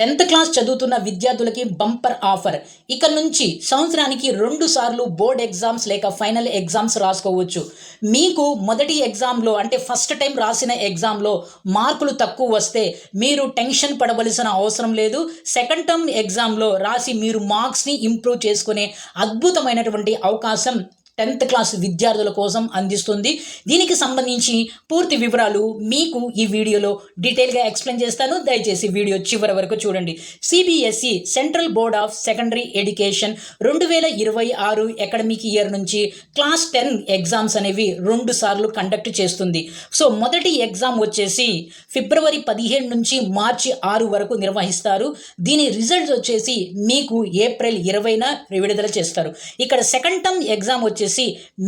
Tenth class చదువుతున్న విద్యార్థులకి bumper offer. ఇక నుంచి సంవత్సరానికి రెండు సార్లు బోర్డ్ ఎగ్జామ్స్ లేక ఫైనల్ ఎగ్జామ్స్ రాసుకోవచ్చు. మీకు మొదటి ఎగ్జామ్లో అంటే ఫస్ట్ టైం రాసిన ఎగ్జామ్లో మార్కులు తక్కువ వస్తే మీరు టెన్షన్ పడవలసిన అవసరం లేదు. సెకండ్ టర్మ్ ఎగ్జామ్లో రాసి మీరు మార్క్స్ని ఇంప్రూవ్ చేసుకునే అద్భుతమైనటువంటి అవకాశం టెన్త్ క్లాస్ విద్యార్థుల కోసం అందిస్తుంది. దీనికి సంబంధించి పూర్తి వివరాలు మీకు ఈ వీడియోలో డీటెయిల్గా ఎక్స్ప్లెయిన్ చేస్తాను. దయచేసి వీడియో చివరి వరకు చూడండి. CBSE central board of secondary education రెండు వేల ఇరవై ఆరు అకాడమిక్ ఇయర్ నుంచి క్లాస్ టెన్ ఎగ్జామ్స్ అనేవి రెండు సార్లు కండక్ట్ చేస్తుంది. సో మొదటి ఎగ్జామ్ వచ్చేసి ఫిబ్రవరి పదిహేను నుంచి మార్చి ఆరు వరకు నిర్వహిస్తారు. దీని రిజల్ట్స్ వచ్చేసి మీకు ఏప్రిల్ ఇరవైన విడుదల చేస్తారు. ఇక్కడ సెకండ్ టర్మ్ ఎగ్జామ్ వచ్చేసి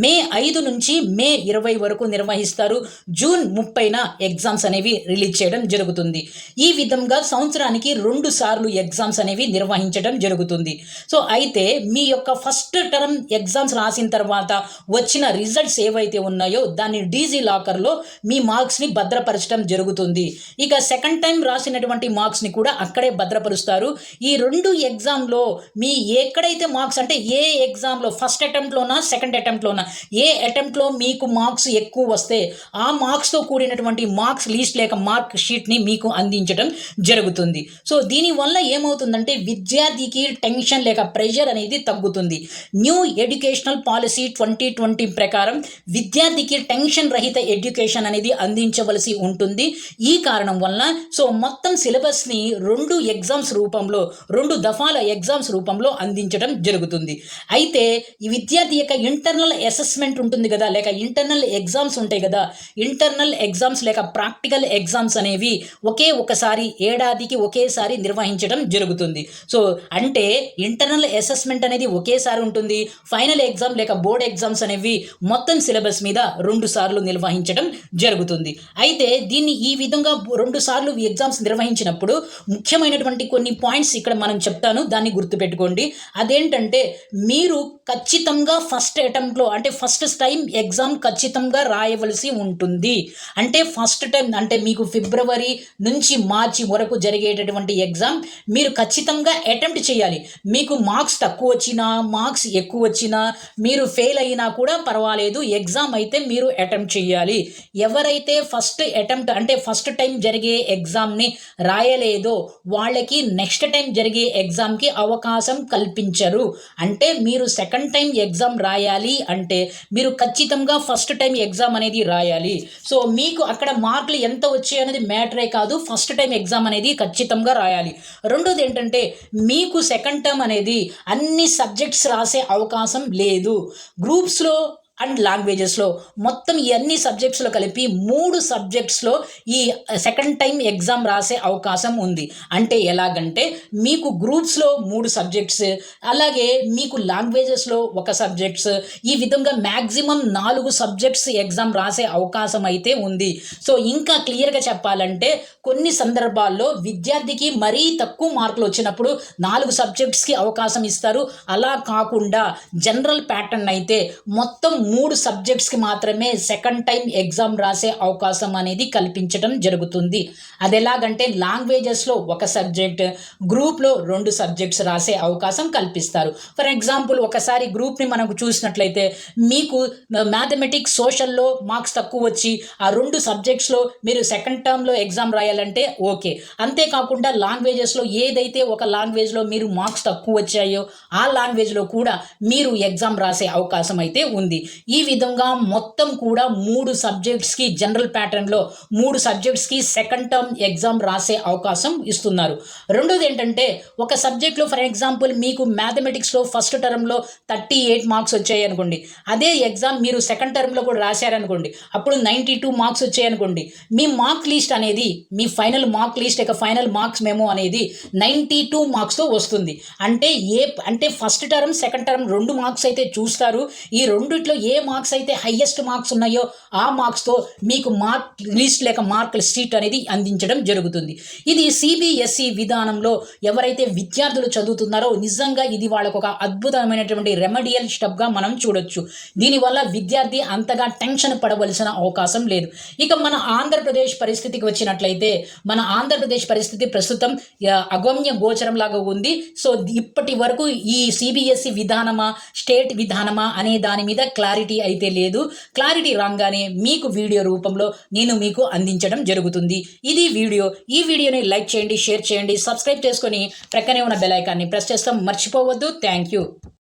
మే ఐదు నుంచి మే ఇరవై వరకు నిర్వహిస్తారు. జూన్ ముప్పైన ఎగ్జామ్స్ అనేవి రిలీజ్ చేయడం జరుగుతుంది. ఈ విధంగా సంవత్సరానికి రెండు సార్లు ఎగ్జామ్స్ అనేవి నిర్వహించడం జరుగుతుంది. సో అయితే మీ యొక్క ఫస్ట్ టర్మ్ ఎగ్జామ్స్ రాసిన తర్వాత వచ్చిన రిజల్ట్స్ ఏవైతే ఉన్నాయో దాన్ని డీజీ లాకర్లో మీ మార్క్స్ని భద్రపరచడం జరుగుతుంది. ఇక సెకండ్ టైం రాసినటువంటి మార్క్స్ని కూడా అక్కడే భద్రపరుస్తారు. ఈ రెండు ఎగ్జామ్లో మీ ఎక్కడైతే మార్క్స్ అంటే ఏ ఎగ్జామ్లో ఫస్ట్ అటెంప్ట్లోనా సెకండ్ అటెంప్ట్లోనా ఏ అటెంప్ట్లో మీకు మార్క్స్ ఎక్కువ వస్తే ఆ మార్క్స్తో కూడినటువంటి మార్క్స్ లీస్ట్ లేక మార్క్ షీట్ని మీకు అందించడం జరుగుతుంది. సో దీనివల్ల ఏమవుతుందంటే విద్యార్థికి టెన్షన్ లేక ప్రెషర్ అనేది తగ్గుతుంది. New educational policy twenty twenty ప్రకారం విద్యార్థికి టెన్షన్ రహిత ఎడ్యుకేషన్ అనేది అందించవలసి ఉంటుంది. ఈ కారణం వలన సో మొత్తం సిలబస్ని రెండు ఎగ్జామ్స్ రూపంలో రెండు దఫాల ఎగ్జామ్స్ రూపంలో అందించడం జరుగుతుంది. అయితే ఈ విద్యార్థి యొక్క ఇంటర్నల్ అసెస్మెంట్ ఉంటుంది కదా లేక ఇంటర్నల్ ఎగ్జామ్స్ ఉంటాయి కదా ఇంటర్నల్ ఎగ్జామ్స్ లేక ప్రాక్టికల్ ఎగ్జామ్స్ అనేవి ఒకే ఒకసారి ఏడాదికి ఒకేసారి నిర్వహించడం జరుగుతుంది. సో అంటే ఇంటర్నల్ అసెస్మెంట్ అనేది ఒకేసారి ఉంటుంది ఫైనల్ ఎగ్జామ్ లేక బోర్డ్ ఎగ్జామ్స్ అనేవి మొత్తం సిలబస్ మీద రెండు సార్లు నిర్వహించడం జరుగుతుంది. అయితే దీన్ని ఈ విధంగా రెండు సార్లు ఎగ్జామ్స్ నిర్వహించినప్పుడు ముఖ్యమైనటువంటి కొన్ని పాయింట్స్ ఇక్కడ మనం చెప్తాను దాన్ని గుర్తుపెట్టుకోండి. అదేంటంటే మీరు ఖచ్చితంగా ఫస్ట్ అటెంప్ట్లో అంటే ఫస్ట్ టైం ఎగ్జామ్ ఖచ్చితంగా రాయవలసి ఉంటుంది. అంటే ఫస్ట్ టైం అంటే మీకు ఫిబ్రవరి నుంచి మార్చి వరకు జరిగేటటువంటి ఎగ్జామ్ మీరు ఖచ్చితంగా అటెంప్ట్ చేయాలి. మీకు మార్క్స్ తక్కువ వచ్చినా మార్క్స్ ఎక్కువ వచ్చినా మీరు ఫెయిల్ అయినా కూడా పర్వాలేదు. ఎగ్జామ్ అయితే మీరు అటెంప్ట్ చేయాలి. ఎవరైతే ఫస్ట్ అటెంప్ట్ అంటే ఫస్ట్ టైం జరిగే ఎగ్జామ్ని రాయలేదో వాళ్ళకి నెక్స్ట్ టైం జరిగే ఎగ్జామ్కి అవకాశం కల్పించరు. అంటే మీరు సెకండ్ టైం ఎగ్జామ్ రాయాలి అంటే మీరు ఖచ్చితంగా ఫస్ట్ టైం ఎగ్జామ్ అనేది రాయాలి. సో మీకు అక్కడ మార్కులు ఎంత వచ్చాయి అనేది మ్యాటరే కాదు ఫస్ట్ టైం ఎగ్జామ్ అనేది ఖచ్చితంగా రాయాలి. రెండోది ఏంటంటే మీకు సెకండ్ టర్మ్ అనేది అన్ని సబ్జెక్ట్స్ రాసే అవకాశం లేదు. గ్రూప్స్లో అండ్ లాంగ్వేజెస్లో మొత్తం ఈ అన్ని సబ్జెక్ట్స్లో కలిపి మూడు సబ్జెక్ట్స్లో ఈ సెకండ్ టైం ఎగ్జామ్ రాసే అవకాశం ఉంది. అంటే ఎలాగంటే మీకు గ్రూప్స్లో మూడు సబ్జెక్ట్స్ అలాగే మీకు లాంగ్వేజెస్లో ఒక సబ్జెక్ట్స్ ఈ విధంగా మ్యాక్సిమం నాలుగు సబ్జెక్ట్స్ ఎగ్జామ్ రాసే అవకాశం అయితే ఉంది. సో ఇంకా క్లియర్గా చెప్పాలంటే కొన్ని సందర్భాల్లో విద్యార్థికి మరీ తక్కువ మార్కులు వచ్చినప్పుడు నాలుగు సబ్జెక్ట్స్కి అవకాశం ఇస్తారు. అలా కాకుండా జనరల్ ప్యాటర్న్ అయితే మొత్తం మూడు సబ్జెక్ట్స్కి మాత్రమే సెకండ్ టైం ఎగ్జామ్ రాసే అవకాశం అనేది కల్పించడం జరుగుతుంది. అది ఎలాగంటే లాంగ్వేజెస్లో ఒక సబ్జెక్ట్ గ్రూప్లో రెండు సబ్జెక్ట్స్ రాసే అవకాశం కల్పిస్తారు. ఫర్ ఎగ్జాంపుల్ ఒకసారి గ్రూప్ని మనకు చూసినట్లయితే మీకు మ్యాథమెటిక్స్ సోషల్లో మార్క్స్ తక్కువ వచ్చి ఆ రెండు సబ్జెక్ట్స్లో మీరు సెకండ్ టర్మ్లో ఎగ్జామ్ రాయాలంటే ఓకే. అంతేకాకుండా లాంగ్వేజెస్లో ఏదైతే ఒక లాంగ్వేజ్లో మీరు మార్క్స్ తక్కువ వచ్చాయో ఆ లాంగ్వేజ్లో కూడా మీరు ఎగ్జామ్ రాసే అవకాశం అయితే ఉంది. ఈ విధంగా మొత్తం కూడా మూడు సబ్జెక్ట్స్కి జనరల్ ప్యాటర్న్లో మూడు సబ్జెక్ట్స్కి సెకండ్ టర్మ్ ఎగ్జామ్ రాసే అవకాశం ఇస్తున్నారు. రెండోది ఏంటంటే ఒక సబ్జెక్ట్లో ఫర్ ఎగ్జాంపుల్ మీకు మ్యాథమెటిక్స్లో ఫస్ట్ టర్మ్లో థర్టీ ఎయిట్ మార్క్స్ వచ్చాయి అనుకోండి. అదే ఎగ్జామ్ మీరు సెకండ్ టర్మ్లో కూడా రాశారనుకోండి అప్పుడు నైంటీ టూ మార్క్స్ వచ్చాయనుకోండి మీ మార్క్ లిస్ట్ అనేది మీ ఫైనల్ మార్క్ లిస్ట్ యొక్క ఫైనల్ మార్క్స్ మేము అనేది నైంటీ టూ మార్క్స్తో వస్తుంది. అంటే ఏ అంటే ఫస్ట్ టర్మ్ సెకండ్ టర్మ్ రెండు మార్క్స్ అయితే చూస్తారు. ఈ రెండిట్లో ఏ మార్క్స్ అయితే హయ్యెస్ట్ మార్క్స్ ఉన్నాయో ఆ మార్క్స్తో మీకు మార్క్ లిస్ట్ లేక మార్కుల షీట్ అనేది అందించడం జరుగుతుంది. ఇది సిబిఎస్ఈ విధానంలో ఎవరైతే విద్యార్థులు చదువుతున్నారో నిజంగా ఇది వాళ్ళకు ఒక అద్భుతమైనటువంటి రెమెడియల్ స్టెప్గా మనం చూడొచ్చు. దీనివల్ల విద్యార్థి అంతగా టెన్షన్ పడవలసిన అవకాశం లేదు. ఇక మన ఆంధ్రప్రదేశ్ పరిస్థితికి వచ్చినట్లయితే మన ఆంధ్రప్రదేశ్ పరిస్థితి ప్రస్తుతం అగమ్య గోచరం లాగా ఉంది. సో ఇప్పటి వరకు ఈ సిబిఎస్ఈ విధానమా స్టేట్ విధానమా అనే దాని మీద క్లారిటీ అయితే లేదు. క్లారిటీ రాగానే మీకు వీడియో రూపంలో నేను మీకు అందించడం జరుగుతుంది. ఇది వీడియో. ఈ వీడియోని లైక్ చేయండి షేర్ చేయండి సబ్స్క్రైబ్ చేసుకొని ప్రక్కనే ఉన్న బెల్ ఐకాన్ని ప్రెస్ చేస్తాం. మర్చిపోవద్దు. Thank you.